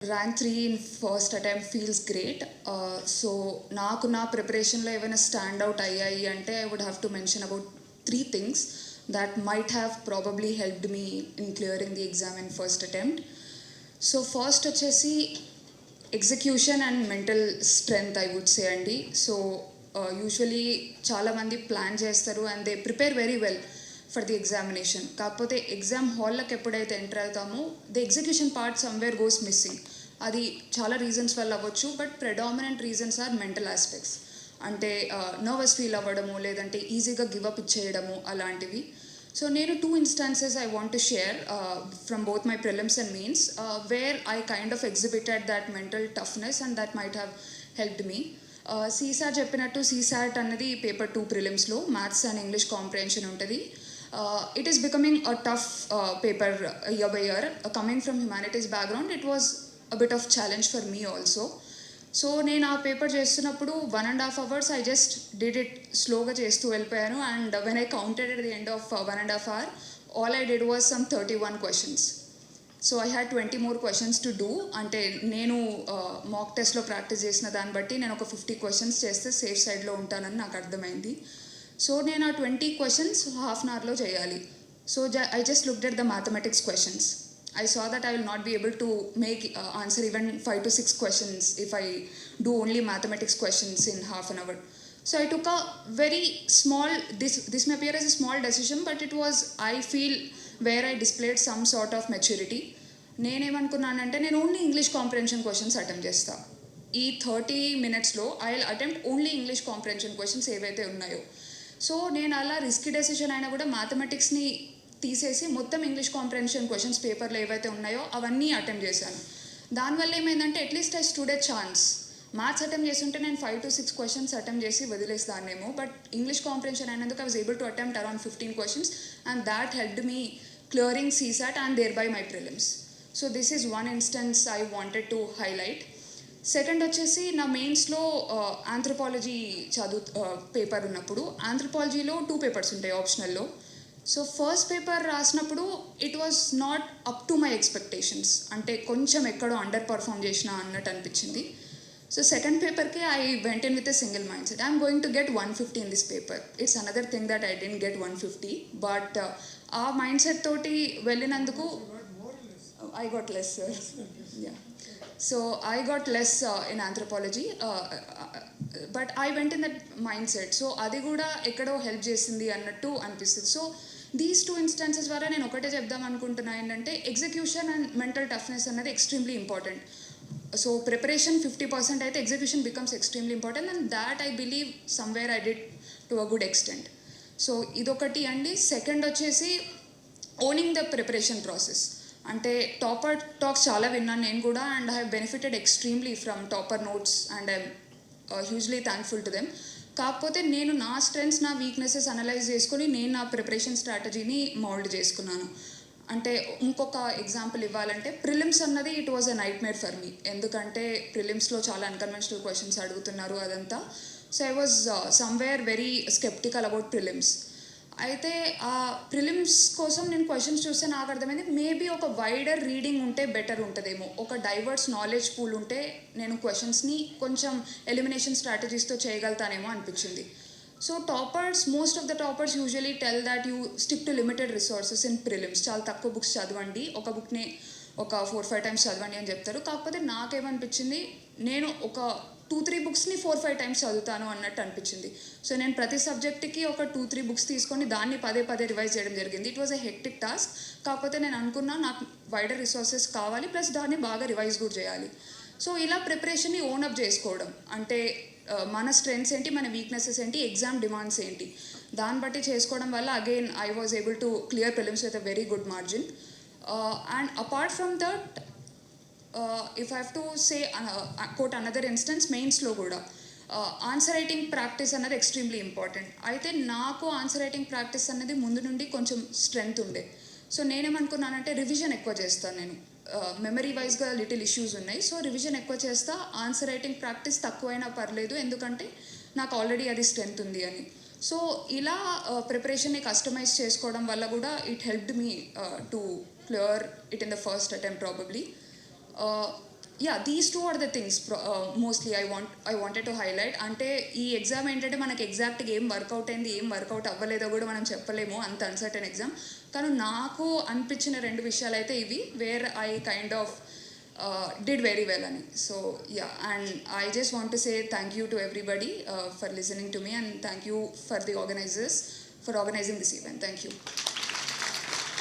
Rank three in first attempt feels great so నాకు నా ప్రిపరేషన్లో ఏమైనా స్టాండ్ అవుట్ అయ్యాయి అంటే I would have to mention about three things that might have probably helped me in clearing the exam in first attempt so first వచ్చేసి execution and mental strength I would say అండి. So usually చాలామంది plan చేస్తారు and they prepare very well for the examination కాకపోతే exam హాల్లోకి ఎప్పుడైతే enter అవుతామో the execution part somewhere goes missing అది చాలా రీజన్స్ వల్ల అవ్వచ్చు but predominant reasons are mental aspects అంటే నర్వస్ ఫీల్ అవ్వడము లేదంటే ఈజీగా గివప్ ఇచ్చేయడము అలాంటివి. సో నేను two instances I want to share from both my prelims and mains where I kind of exhibited that mental toughness and that might have helped me CSAT చెప్పినట్టు CSAT అన్నది paper two ప్రిలిమ్స్లో maths and English comprehension ఉంటుంది. It is becoming a tough paper year by year coming from humanities background it was a bit of challenge for me also so నేను ఆ paper చేస్తున్నప్పుడు one and half hours I just did it స్లోగా చేస్తూ వెళ్ళిపోయాను. And when I counted at the end of one and half hour all I did was some thirty one questions so I had twenty more questions to do అంటే నేను మాక్ టెస్ట్లో practice చేసిన దాన్ని బట్టి నేను ఒక ఫిఫ్టీ క్వశ్చన్స్ చేస్తే safe సైడ్లో ఉంటానని నాకు అర్థమైంది. సో నేను ఆ ట్వంటీ క్వశ్చన్స్ హాఫ్ అన్ అవర్లో చేయాలి. సో జ I just looked at the mathematics questions I saw that I will not be able to make answer even five to six questions if I do only mathematics questions in half an hour so I took a very small this this may appear as a small decision but it was I feel where I displayed some sort of maturity నేనేమనుకున్నానంటే నేను only English comprehension questions attempt చేస్తాను ఈ thirty మినిట్స్లో I will attempt only English comprehension questions ఏవైతే ఉన్నాయో. So నేను అలా risky decision అయినా కూడా మ్యాథమెటిక్స్ని తీసేసి మొత్తం ఇంగ్లీష్ కాంప్రహెన్షన్ క్వశ్చన్స్ పేపర్లో ఏవైతే ఉన్నాయో అవన్నీ అటెంప్ట్ చేశాను. దానివల్ల ఏమైందంటే at least I stood chance maths attempt చేస్తుంటే నేను five to six questions attempt చేసి వదిలేస్తానేమో బట్ ఇంగ్లీష్ కాంప్రహెన్షన్ అయినందుకు I was able to attempt around fifteen questions and that helped me clearing CSAT and thereby my prelims so this is one instance I wanted to highlight second వచ్చేసి నా మెయిన్స్లో anthropology చదువు paper ఉన్నప్పుడు. ఆంథ్రపాలజీలో two papers ఉంటాయి ఆప్షనల్లో. So first paper రాసినప్పుడు it was not up to my expectations అంటే కొంచెం ఎక్కడో అండర్ పర్ఫామ్ చేసిన అన్నట్టు అనిపించింది. సో సెకండ్ పేపర్కి I went in with a single mindset I'm going to get one fifty in this paper it's another thing that I didn't get one fifty but ఆ mindset తోటి వెళ్ళినందుకు I got less sir yeah so I got less in anthropology but I went in that mindset so అది కూడా ఎక్కడో help చేసింది అన్నట్టు అనిపిస్తుంది. So these two instances ద్వారా నేను ఒకటే చెప్దాం అనుకుంటున్నా ఏంటంటే ఎగ్జిక్యూషన్ అండ్ మెంటల్ టఫ్నెస్ అనేది extremely important so preparation fifty percent అయితే execution becomes extremely important and that I believe somewhere I did to a good extent so ఇదొకటి అండి. సెకండ్ వచ్చేసి ఓనింగ్ ద ప్రిపరేషన్ ప్రాసెస్ అంటే topper talks చాలా విన్నాను నేను కూడా and I have benefited extremely from topper notes and I'm hugely thankful to them కాకపోతే నేను నా స్ట్రెంగ్స్ నా వీక్నెసెస్ అనలైజ్ చేసుకొని నేను నా ప్రిపరేషన్ స్ట్రాటజీని మౌల్డ్ చేసుకున్నాను. అంటే ఇంకొక ఎగ్జాంపుల్ ఇవ్వాలంటే ప్రిలిమ్స్ అన్నది it was a nightmare for me ఎందుకంటే ప్రిలిమ్స్లో చాలా అన్కన్వెన్షనల్ క్వశ్చన్స్ అడుగుతున్నారు అదంతా. So I was somewhere very sceptical about prelims అయితే ఆ ప్రిలిమ్స్ కోసం నేను క్వశ్చన్స్ చూస్తే నాకు అర్థమైంది మేబీ ఒక వైడర్ రీడింగ్ ఉంటే బెటర్ ఉంటుందేమో. ఒక డైవర్స్ నాలెడ్జ్ పూల్ ఉంటే నేను క్వశ్చన్స్ని కొంచెం ఎలిమినేషన్ స్ట్రాటజీస్తో చేయగలుగుతానేమో అనిపించింది. So toppers most of the toppers usually tell that you stick to limited resources in prelims చాలా తక్కువ బుక్స్ చదవండి ఒక బుక్ని ఒక ఫోర్ ఫైవ్ టైమ్స్ చదవండి అని చెప్తారు. కాకపోతే నాకేమనిపించింది నేను ఒక టూ త్రీ బుక్స్ని ఫోర్ ఫైవ్ టైమ్స్ చదువుతాను అన్నట్టు అనిపించింది. సో నేను ప్రతి సబ్జెక్ట్కి ఒక టూ త్రీ బుక్స్ తీసుకొని దాన్ని పదే పదే రివైజ్ చేయడం జరిగింది. It was a hectic task కాకపోతే నేను అనుకున్నా నాకు వైడర్ రిసోర్సెస్ కావాలి ప్లస్ దాన్ని బాగా రివైజ్ కూడా చేయాలి. సో ఇలా ప్రిపరేషన్ని ఓన్ అప్ చేసుకోవడం. అంటే మన స్ట్రెంగ్స్ ఏంటి మన వీక్నెసెస్ ఏంటి ఎగ్జామ్ డిమాండ్స్ ఏంటి. దాన్ని బట్టి చేసుకోవడం వల్ల again I was able to clear prelims with a very good margin and apart from that if have to say quote another instance మెయిన్స్లో కూడా. ఆన్సర్ రైటింగ్ ప్రాక్టీస్ అన్నది ఎక్స్ట్రీమ్లీ ఇంపార్టెంట్ అయితే నాకు ఆన్సర్ రైటింగ్ ప్రాక్టీస్ అనేది ముందు నుండి కొంచెం strength ఉండే. సో నేనేమనుకున్నానంటే రివిజన్ ఎక్కువ చేస్తాను నేను. మెమరీ వైజ్గా లిటిల్ ఇష్యూస్ ఉన్నాయి. సో రివిజన్ ఎక్కువ చేస్తా ఆన్సర్ రైటింగ్ ప్రాక్టీస్ తక్కువైనా పర్లేదు. ఎందుకంటే నాకు ఆల్రెడీ అది స్ట్రెంగ్త్ ఉంది అని. సో ఇలా uh, ప్రిపరేషన్ని కస్టమైజ్ చేసుకోవడం వల్ల కూడా it helped me to clear it in the first attempt probably yeah these two are the things mostly I want I wanted to highlight అంటే ఈ ఎగ్జామ్ ఏంటంటే మనకి ఎగ్జాక్ట్గా ఏం వర్కౌట్ అయింది ఏం వర్కౌట్ అవ్వలేదో కూడా మనం చెప్పలేము అంత అన్సర్టన్ ఎగ్జామ్ కానీ నాకు అనిపించిన రెండు విషయాలు అయితే ఇవి where I kind of did very well అని. So yeah and I just want to say thank you to everybody for listening to me and thank you for the organisers for organising this event thank you